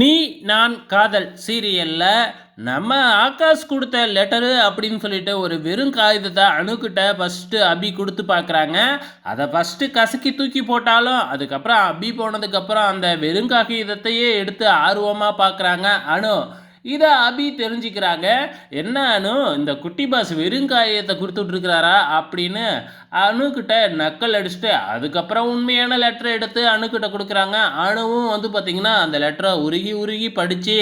நீ நான் காதல். சீரியலில் நம்ம ஆகாஷ் கொடுத்த லெட்டரு அப்படின்னு சொல்லிட்டு ஒரு வெறும் காகிதத்தை அணுக்கிட்ட ஃபஸ்ட்டு அபி கொடுத்து பார்க்குறாங்க. அதை ஃபஸ்ட்டு கசக்கி தூக்கி போட்டாலும் அதுக்கப்புறம் அபி போனதுக்கப்புறம் அந்த வெறும் காகிதத்தையே எடுத்து ஆர்வமாக பார்க்குறாங்க அணு இதை அபி தெரிஞ்சுக்கிறாங்க. என்ன இந்த குட்டி பாஸ் வெறும் கொடுத்துட்ருக்கிறாரா அப்படின்னு அணுக்கிட்ட நக்கல் அடிச்சுட்டு அதுக்கப்புறம் உண்மையான லெட்டரை எடுத்து அணுக்கிட்ட கொடுக்குறாங்க. அணுவும் வந்து பார்த்திங்கன்னா அந்த லெட்டரை உருகி உருகி படித்து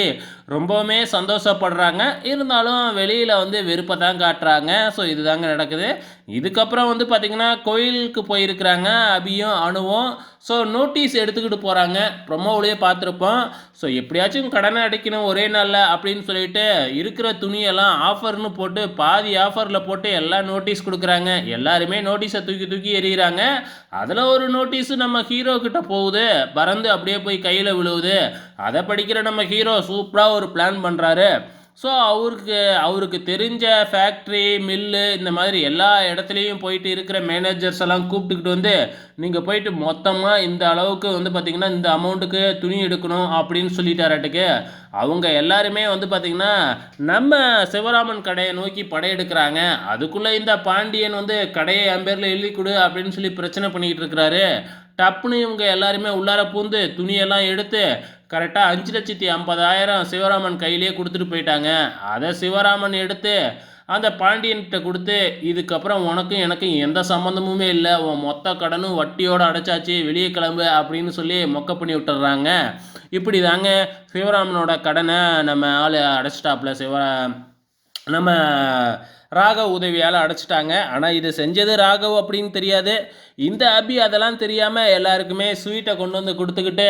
ரொம்பவுமே சந்தோஷப்படுறாங்க. இருந்தாலும் வெளியில் வந்து வெறுப்பை தான் காட்டுறாங்க. ஸோ இதுதாங்க நடக்குது. இதுக்கப்புறம் வந்து பார்த்திங்கன்னா கோயிலுக்கு போயிருக்கிறாங்க அபியும் அணுவும். ஸோ நோட்டீஸ் எடுத்துக்கிட்டு போகிறாங்க ப்ரொமோவிலேயே பார்த்துருப்போம். ஸோ எப்படியாச்சும் கடனை அடைக்கணும் ஒரே நாளில் அப்படின்னு சொல்லிட்டு இருக்கிற துணியெல்லாம் ஆஃபர்னு போட்டு பாதி ஆஃபரில் போட்டு எல்லாம் நோட்டீஸ் கொடுக்குறாங்க. எல்லாருமே நோட்டீஸை தூக்கி தூக்கி எறிகிறாங்க. அதில் ஒரு நோட்டீஸு நம்ம ஹீரோ கிட்ட போகுது. பறந்து அப்படியே போய் கையில் விழுவுது. அதை படிக்கிற நம்ம ஹீரோ சூப்பராக ஒரு பிளான் பண்ணுறாரு ஸோ அவருக்கு அவருக்கு தெரிஞ்ச ஃபேக்ட்ரி மில்லு இந்த மாதிரி எல்லா இடத்துலையும் போயிட்டு இருக்கிற மேனேஜர்ஸ் எல்லாம் கூப்பிட்டுக்கிட்டு வந்து நீங்கள் போயிட்டு மொத்தமாக இந்த அளவுக்கு வந்து பார்த்திங்கன்னா இந்த அமௌண்ட்டுக்கு துணி எடுக்கணும் அப்படின்னு சொல்லிட்டாராட்டுக்கு. அவங்க எல்லாருமே வந்து பார்த்திங்கன்னா நம்ம சிவராமன் கடையை நோக்கி படையெடுக்கிறாங்க. அதுக்குள்ளே இந்த பாண்டியன் வந்து கடையை என் பேரில் எழுதி கொடு அப்படின்னு சொல்லி பிரச்சனை பண்ணிக்கிட்டு இருக்கிறாரு. டப்புன்னு இவங்க எல்லாருமே உள்ளார பூந்து துணியெல்லாம் எடுத்து கரெக்டாக அஞ்சு லட்சத்தி ஐம்பதாயிரம் சிவராமன் கையிலே கொடுத்துட்டு போயிட்டாங்க. அதை சிவராமன் எடுத்து அந்த பாண்டியன்கிட்ட கொடுத்து இதுக்கப்புறம் உனக்கும் எனக்கும் எந்த சம்மந்தமுமே இல்லை. உன் மொத்த கடனும் வட்டியோடு அடைச்சாச்சு வெளியே கிளம்பு அப்படின்னு சொல்லி மொக்க பண்ணி விட்டுறாங்க இப்படி தாங்க சிவராமனோட கடனை நம்ம ஆள் அடைச்சிட்டாப்புல சிவ நம்ம ராகவ் உதவியால் அடைச்சிட்டாங்க. ஆனால் இது செஞ்சது ராகவ் அப்படின்னு தெரியாது. இந்த அபி அதெல்லாம் தெரியாமல் எல்லாருக்குமே ஸ்வீட்டை கொண்டு வந்து கொடுத்துக்கிட்டு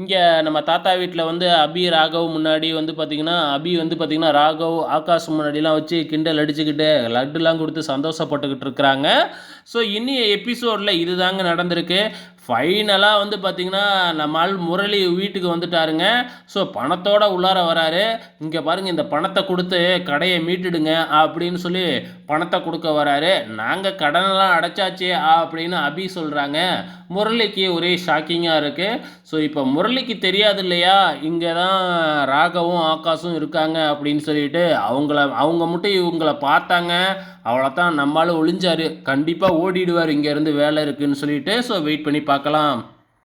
இங்கே நம்ம தாத்தா வீட்டில் வந்து அபி ராகவ் முன்னாடி வந்து பார்த்திங்கன்னா அபி வந்து பார்த்திங்கன்னா ராகவ் ஆகாஷ் முன்னாடிலாம் வச்சு கிண்டல் அடிச்சுக்கிட்டு லட்டுலாம் கொடுத்து சந்தோஷப்பட்டுக்கிட்டு இருக்கிறாங்க. ஸோ இனி எபிசோடில் இது தாங்க நடந்திருக்கு. ஃபைனலாக வந்து பார்த்திங்கன்னா நம்மால் முரளி வீட்டுக்கு வந்துட்டாருங்க. ஸோ பணத்தோட உள்ளார வராரு. இங்கே பாருங்கள் இந்த பணத்தை கொடுத்து கடையை மீட்டுடுங்க அப்படின்னு சொல்லி பணத்தை கொடுக்க வராரு. நாங்கள் கடனெல்லாம் அடைச்சாச்சு அப்படின்னு அபி சொல்கிறாங்க முரளிக்கு ஒரே ஷாக்கிங்காக இருக்குது ஸோ இப்போ முரளிக்கு தெரியாது இல்லையா? இங்கே தான் ராகவும் ஆகாஷும் இருக்காங்க அப்படின்னு சொல்லிட்டு அவங்கள அவங்க மட்டும் இவங்கள பார்த்தாங்க. அவ்வளோதான் நம்மளால் ஒளிஞ்சார். கண்டிப்பாக ஓடிடுவார். இங்கேருந்து வேலை இருக்குதுன்னு சொல்லிட்டு ஸோ வெயிட் பண்ணி பார்க்கலாம்.